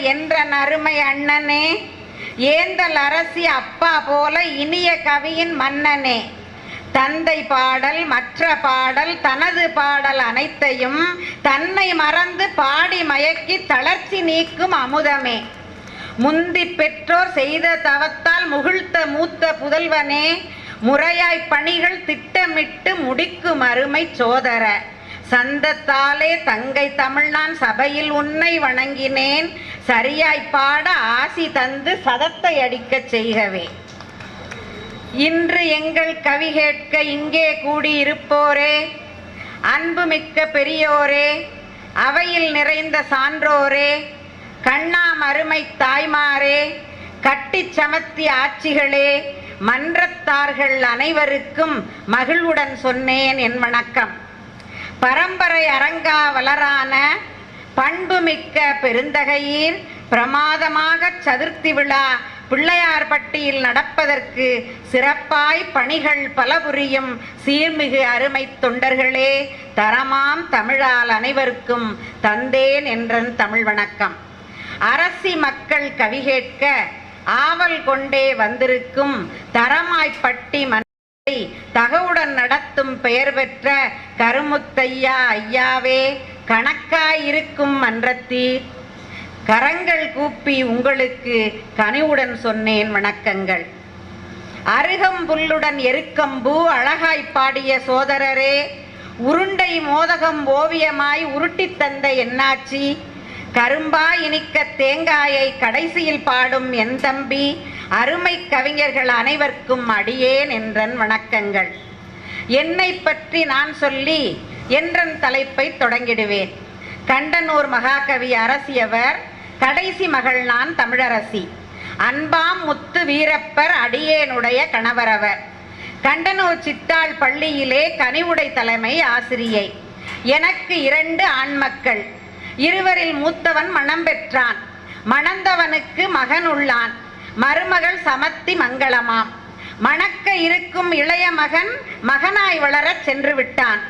என்ற நறுமை அண்ணனே ஏந்தல் அரசி அப்பா போல இனிய கவியின் மன்னனே. தந்தை பாடல் மற்ற பாடல் தனது பாடல் அனைத்தையும் தன்னை மறந்து பாடி மயக்கி தளர்ச்சி நீக்கும் அமுதமே. முந்தி பெற்றோர் செய்த தவத்தால் முகிழ்த்த மூத்த புதல்வனே முறையாய் பணிகள் திட்டமிட்டு முடிக்கும் அருமை சோதர. சந்தத்தாலே தங்கை தமிழ்நான் சபையில் உன்னை வணங்கினேன். சரியாய் பாட ஆசி தந்து சதத்தை அடிக்கச் செய்கவே. இன்று எங்கள் கவி கேட்க இங்கே கூடியிருப்போரே. அன்புமிக்க பெரியோரே அவையில் நிறைந்த சான்றோரே. கண்ணாம் அருமை தாய்மாரே கட்டிச் சமத்தி ஆட்சிகளே. மன்றத்தார்கள் அனைவருக்கும் மகிழ்வுடன் சொன்னேன் என் வணக்கம். பரம்பரை அரங்காவலரான பண்புமிக்க பெருந்தகையீர் பிரமாதமாக சதுர்த்தி விழா பிள்ளையார்பட்டியில் நடப்பதற்கு சிறப்பாய் பணிகள் பல புரியும் சீர்மிகு அருமை தொண்டர்களே தரமாம் தமிழால் அனைவருக்கும் தந்தேன் என்றன் தமிழ் வணக்கம். அரசி மக்கள் கவி கேட்க ஆவல் கொண்டே வந்திருக்கும் தரமாய்ப்பட்டி மன்றை தகவுடன் நடத்தும் பெயர் பெற்ற கருமுத்தையா ஐயாவே கணக்காயிருக்கும் மன்றத்தீர் கரங்கள் கூப்பி உங்களுக்கு கனிவுடன் சொன்னேன் வணக்கங்கள். அருகம்புல்லுடன் எருக்கம்பூ அழகாய் பாடிய சோதரரே உருண்டை மோதகம் ஓவியமாய் உருட்டித் தந்த என்னாச்சி? கரும்பா இனிக்க தேங்காயை கடைசியில் பாடும் என் தம்பி அருமை கவிஞர்கள் அனைவருக்கும் அடியேன் என்றன் வணக்கங்கள். என்னை பற்றி நான் சொல்லி என்றன் தலைப்பை தொடங்கிடுவேன். கண்டனூர் மகாகவி அரசியவர் கடைசி மகள் நான் தமிழரசி. அன்பாம் முத்து வீரப்பர் அடியேனுடைய கணவரவர் கண்டனூர் சித்தாள் பள்ளியிலே கனிவுடை தலைமை ஆசிரியை. எனக்கு இரண்டு ஆண்மக்கள் இருவரில் மூத்தவன் மணம் பெற்றான். மணந்தவனுக்கு மகன் உள்ளான். மருமகள் சமத்தி மங்களமாம். மணக்க இருக்கும் இளைய மகன் மகனாய் வளரச் சென்று விட்டான்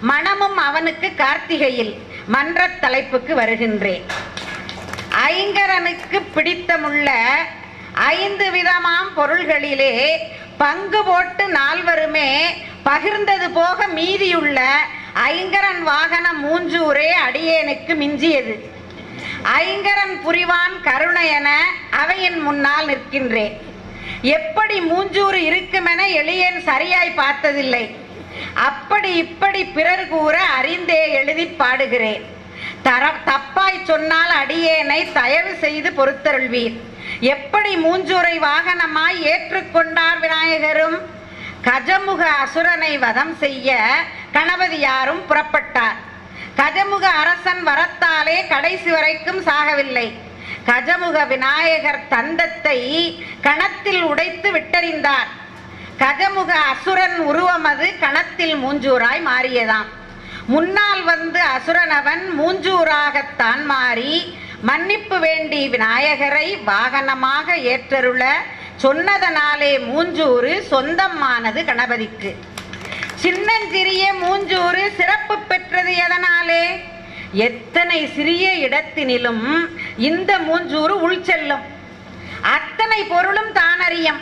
மணமும் அவனுக்கு கார்த்திகையில் மன்றத் தலைப்புக்கு வருகின்றேன். ஐங்கரனுக்கு பிடித்தமுள்ள ஐந்து விதமாம் பொருள்களிலே பங்கு போட்டு நால்வருமே பகிர்ந்தது போக மீதியுள்ள ஐங்கரன் வாகன மூஞ்சூரே அடியேனுக்கு மிஞ்சியது. ஐங்கரன் புரிவான் கருணையென அவையின் முன்னால் நிற்கின்றேன். எப்படி மூஞ்சூறு இருக்குமென எளியேன் சரியாய் பார்த்ததில்லை. அப்படி இப்படி பிறர் கூற அறிந்தே எழுதி பாடுகிறேன். தர தப்பாய் சொன்னால் அடியேனை தயவு செய்து பொறுத்தருள்வீர். எப்படி மூஞ்சூரை வாகனமாய் ஏற்றுக்கொண்டார் விநாயகரும்? கஜமுக அசுரனை வதம் செய்ய கணபதி யாரும் புறப்பட்டார். கஜமுக அரசன் வரத்தாலே கடைசி வரைக்கும் சாகவில்லை. கஜமுக விநாயகர் தந்தத்தை கணத்தில் உடைத்து விட்டறிந்தார். கஜமுக அசுரன் உருவம் அது கணத்தில் மூஞ்சூராய் மாறியதாம். முன்னால் வந்து அசுரனவன் மூஞ்சூராகத்தான் மாறி மன்னிப்பு வேண்டி விநாயகரை வாகனமாக ஏற்றருள சொன்னதனாலே மூஞ்சூறு சொந்தமானது கணபதிக்கு. சின்னஞ்சிறிய மூஞ்சூறு சிறப்பு பெற்றது எதனாலே? எத்தனை சிறிய இடத்தினிலும் இந்த மூஞ்சூறு உள் செல்லும். அத்தனை பொருளும் தானறியம்.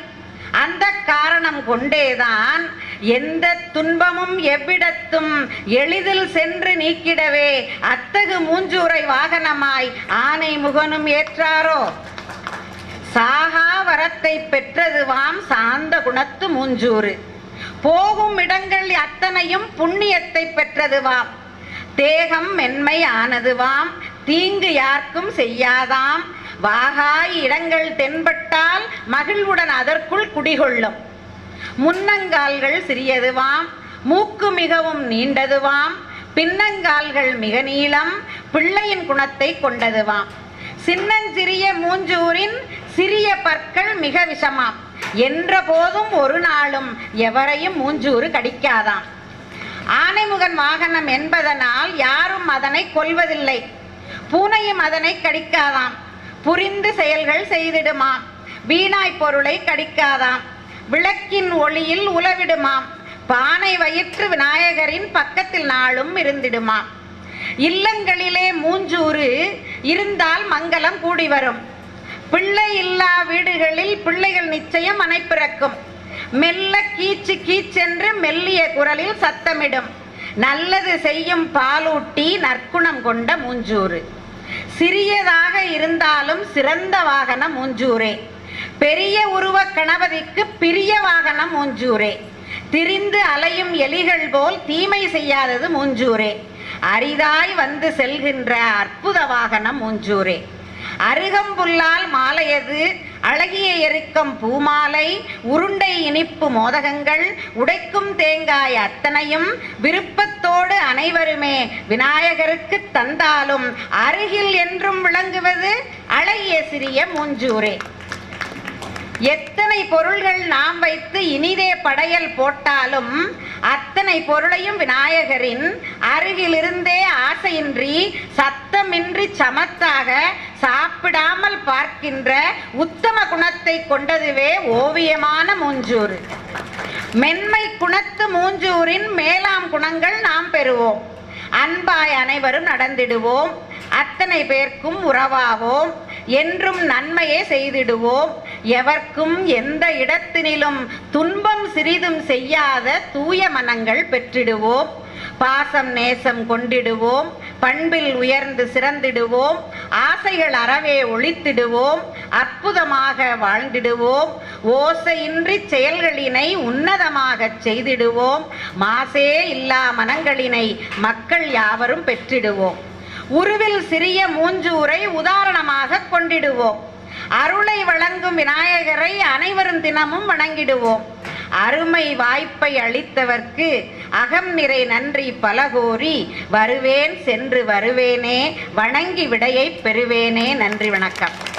அந்த காரணம் கொண்டேதான் எந்த துன்பமும் எவ்விடத்தும் எளிதில் சென்று நீக்கிடவே அத்தகு மூஞ்சூரை வாகனமாய் ஆனை முகனும் ஏற்றாரோ? சாகா வரத்தை பெற்றதுவாம் சாந்த குணத்து மூஞ்சூறு. போகும் இடங்கள் அத்தனையும் புண்ணியத்தை பெற்றதுவாம். தேகம் மென்மை ஆனதுவாம் தீங்கு யாருக்கும் செய்யாதாம். வாகாய் இடங்கள் தென்பட்டால் மகிழ்வுடன் அதற்குள் குடிகொள்ளும். முன்னங்கால்கள் சிறியதுவாம். மூக்கு மிகவும் நீண்டதுவாம். பின்னங்கால்கள் மிக நீளம். பிள்ளையின் குணத்தை கொண்டதுவாம். சின்னஞ்சிறிய மூஞ்சூரின் சிறிய பற்கள் மிக விஷமாம். என்ற போதும் ஒரு நாளும் எவரையும் மூஞ்சூறு கடிக்காதாம். ஆனைமுகன் வாகனம் என்பதனால் யாரும் அதனை கொல்வதில்லை. பூனையும் அதனை கடிக்காதாம். புரிந்து செயல்கள் செய்திடுமாம். வீணாய் பொருளை கடிக்காதாம். விளக்கின் ஒளியில் உலவிடுமாம். பானை வயிற்று விநாயகரின் பக்கத்தில் நாளும் இருந்திடுமாம். இல்லங்களிலே மூஞ்சூறு இருந்தால் மங்களம் கூடி வரும். பிள்ளை இல்லா வீடுகளில் பிள்ளைகள் நிச்சயம் அனைப்பிறக்கும் மெல்ல கீச்சு கீச்சென்று மெல்லிய குரலில் சத்தமிடும். நல்லது செய்யும் பாலூட்டி நற்குணம் கொண்ட மூஞ்சூறு. சிறியதாக இருந்தாலும் சிறந்த வாகனம் மூஞ்சூரே பெரிய உருவ கணபதிக்கு பிரிய வாகனம் மூஞ்சூரே திரிந்து அலையும் எலிகள் போல் தீமை செய்யாதது மூஞ்சூரே அரிதாய் வந்து செல்கின்ற அற்புத வாகனம் மூஞ்சூரே அருகம்புல்லால் மாலையது அழகிய எருக்கம் பூமாலை உருண்டை இனிப்பு மோதகங்கள் உடைக்கும் தேங்காய் அத்தனையும் விருப்பத்தோடு அனைவருமே விநாயகருக்கு தந்தாலும் அருகில் என்றும் விளங்குவது அழகிய சிறிய மூஞ்சூரே. எத்தனை பொருள்கள் நாம் வைத்து இனிதே படையல் போட்டாலும் அத்தனை பொருளையும் விநாயகரின் அருகிலிருந்தே ஆசையின்றி சத்தமின்றி சமத்தாக சாப்பிடாமல் பார்க்கின்ற உத்தம குணத்தை கொண்டதுவே ஓவியமான மூஞ்சூறு. மென்மை குணத்து மூஞ்சூரின் மேலாம் குணங்கள் நாம் பெறுவோம். அன்பாய் அனைவரும் நடந்திடுவோம். அத்தனை பேர்க்கும் உறவாவோம். என்றும் நன்மையே செய்திடுவோம். எவர்க்கும் எந்த இடத்தினிலும் துன்பம் சிறிதும் செய்யாத தூய மனங்கள் பெற்றிடுவோம். பாசம் நேசம் கொண்டிடுவோம். பண்பில் உயர்ந்து சிறந்திடுவோம். ஆசைகள் அறவே ஒழித்திடுவோம் அற்புதமாக வாழ்ந்திடுவோம் ஓசையின்றி செயல்களினை உன்னதமாகச் செய்திடுவோம் மாசே இல்லா மனங்களினை மக்கள் யாவரும் பெற்றிடுவோம். உருவில் சிறிய மூஞ்சூரை உதாரணமாக கொண்டிடுவோம். அருளை வழங்கும் விநாயகரை அனைவரும் தினமும் வணங்கிடுவோம். அருமை வாய்ப்பை அளித்தவர்க்கு அகம் நிறை நன்றி பலகோரி வருவேன் சென்று வருவேனே வணங்கி விடையை பெறுவேனே நன்றி வணக்கம்.